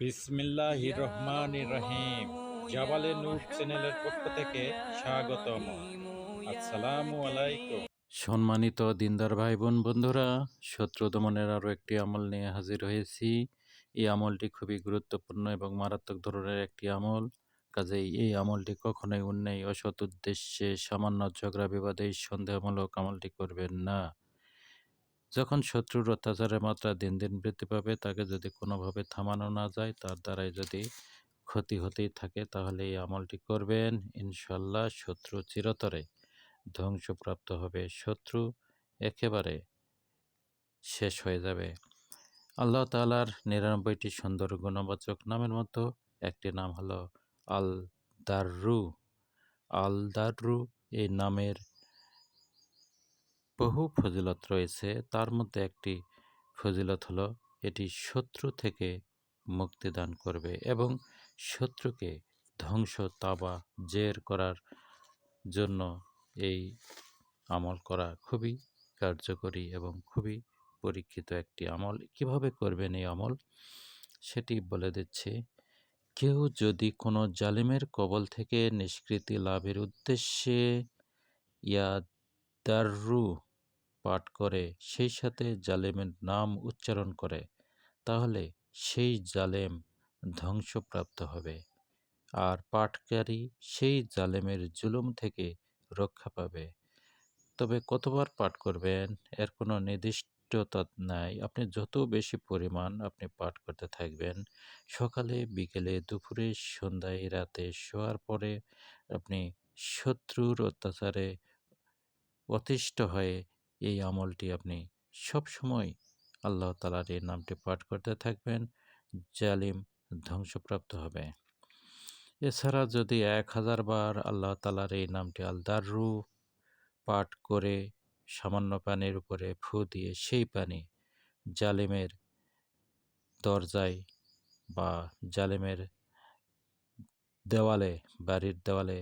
বিসমিল্লাহ রহমান রহিম। জাবালে নূর চ্যানেলের পক্ষ থেকে স্বাগতম। আসসালামু আলাইকুম। সম্মানিত দিনদার ভাই বোন বন্ধুরা শত্রু দমনের আরও একটি আমল নিয়ে হাজির হয়েছি। এই আমলটি খুবই গুরুত্বপূর্ণ এবং মারাত্মক ধরনের একটি আমল। কাজেই এই আমলটি কখনোই অন্যায় অসৎ উদ্দেশ্যে সামান্য ঝগড়া বিবাদে সন্দেহমূলক আমলটি করবেন না। যখন শত্রুর অত্যাচারের মাত্রা দিন দিন বৃদ্ধি পাবে, তাকে যদি কোনোভাবে থামানো না যায়, তার দ্বারাই যদি ক্ষতি হতেই থাকে, তাহলে এই আমলটি করবেন ইনশাল্লাহ শত্রু চিরতরে। ধ্বংসপ্রাপ্ত হবে শত্রু, একেবারে শেষ হয়ে যাবে। আল্লাহ তালার নিরানব্বইটি সুন্দর গুণবাচক নামের মতো একটি নাম হলো আল দাররু আল দাররু এই নামের বহু ফজিলত রয়েছে। তার মধ্যে একটি ফজিলত হলো, এটি শত্রু থেকে মুক্তি দান করবে এবং শত্রুকে ধ্বংস, তাবা, জের করার জন্য এই আমল করা খুবই কার্যকরী এবং খুবই পরীক্ষিত একটি আমল। কীভাবে করবেন এই আমল? সেটি বলে দিচ্ছে। কেউ যদি কোনো জালিমের কবল থেকে নিষ্কৃতি লাভের উদ্দেশ্যে ইয়া দাররু পাঠ করে, সেই সাথে জালেমের নাম উচ্চারণ করে, তাহলে সেই জালেম ধ্বংসপ্রাপ্ত হবে। আর পাঠকারী সেই জালেমের জুলুম থেকে রক্ষা পাবে। তবে কতবার পাঠ করবেন? এর কোনো নির্দিষ্টতা নাই। আপনি যত বেশি পরিমাণ আপনি পাঠ করতে থাকবেন, সকালে, বিকেলে, দুপুরে, সন্ধ্যায়, রাতে শোয়ার পরে আপনি শত্রুর অত্যাচারে অতিষ্ঠ হয়ে এই আমলটি আপনি সব সময় আল্লাহ তালার এই নামটি পাঠ করতে থাকবেন, জালিম ধ্বংসপ্রাপ্ত হবে। এছাড়া যদি এক হাজার বার আল্লাহ তালার এই নামটি আলদারু পাঠ করে সামান্য পানির উপরে ফু দিয়ে সেই পানি জালিমের দরজায় বা জালিমের দেওয়ালে, বাড়ির দেওয়ালে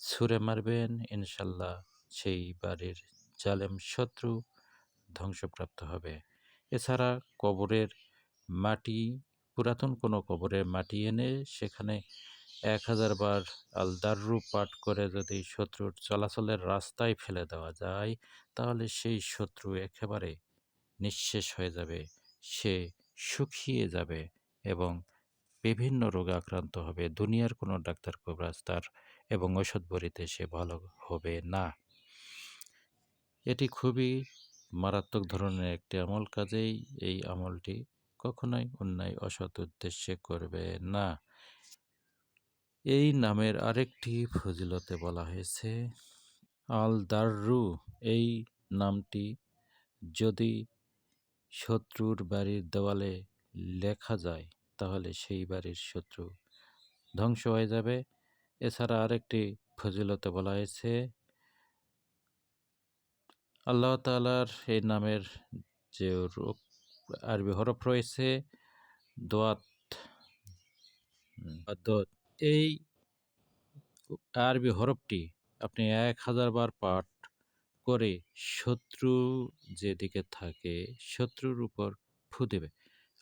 ছুঁড়ে মারবেন, ইনশাল্লাহ সেই বাড়ির জালেম শত্রু ধ্বংসপ্রাপ্ত হবে। এছাড়া কবরের মাটি, পুরাতন কোনো কবরের মাটি এনে সেখানে এক হাজার বার আলদারু পাঠ করে যদি শত্রুর চলাচলের রাস্তায় ফেলে দেওয়া যায়, তাহলে সেই শত্রু একেবারে নিঃশেষ হয়ে যাবে। সে শুকিয়ে যাবে এবং বিভিন্ন রোগে আক্রান্ত হবে। দুনিয়ার কোনো ডাক্তার কবরাজ তার এবং ওষুধ বড়িতে সে ভালো হবে না। এটি খুবই মারাত্মক ধরনের একটি আমল। কাজেই এই আমলটি কখনোই অন্যায়, অসৎ উদ্দেশ্যে করবে না। এই নামের আরেকটি ফজিলতে বলা হয়েছে আল দাররু এই নামটি যদি শত্রুর বাড়ির দেওয়ালে লেখা যায়, তাহলে সেই বাড়ির শত্রু ধ্বংস হয়ে যাবে। এছাড়া আরেকটি ফজিলতে বলা হয়েছে আল্লাহ তালার এই নামের যে আরবি হরফ রয়েছে দোয়াত। এই আরবি হরফটি আপনি এক হাজার বার পাঠ করে শত্রু যেদিকে থাকে শত্রুর উপর ফু দেবে।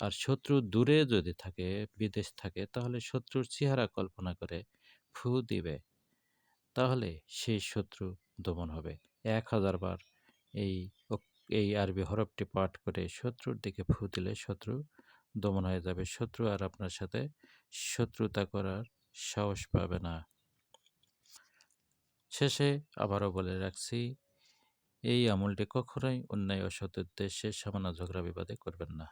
আর শত্রু দূরে যদি থাকে বিদেশ থাকে তাহলে শত্রুর চেহারা কল্পনা করে ফু দিবে। তাহলে সেই শত্রু দমন হবে। এক হাজার বার এই এই আরবি হরফটি পাঠ করে শত্রুর দিকে ফু দিলে শত্রু দমন হয়ে যাবে। শত্রু আর আপনার সাথে শত্রুতা করার সাহস পাবে না। শেষে আবারও বলে রাখছি, এই আমলটি কখনোই অন্যায় অসৎ উদ্দেশ্যে সামান্য ঝগড়া বিবাদে করবেন না।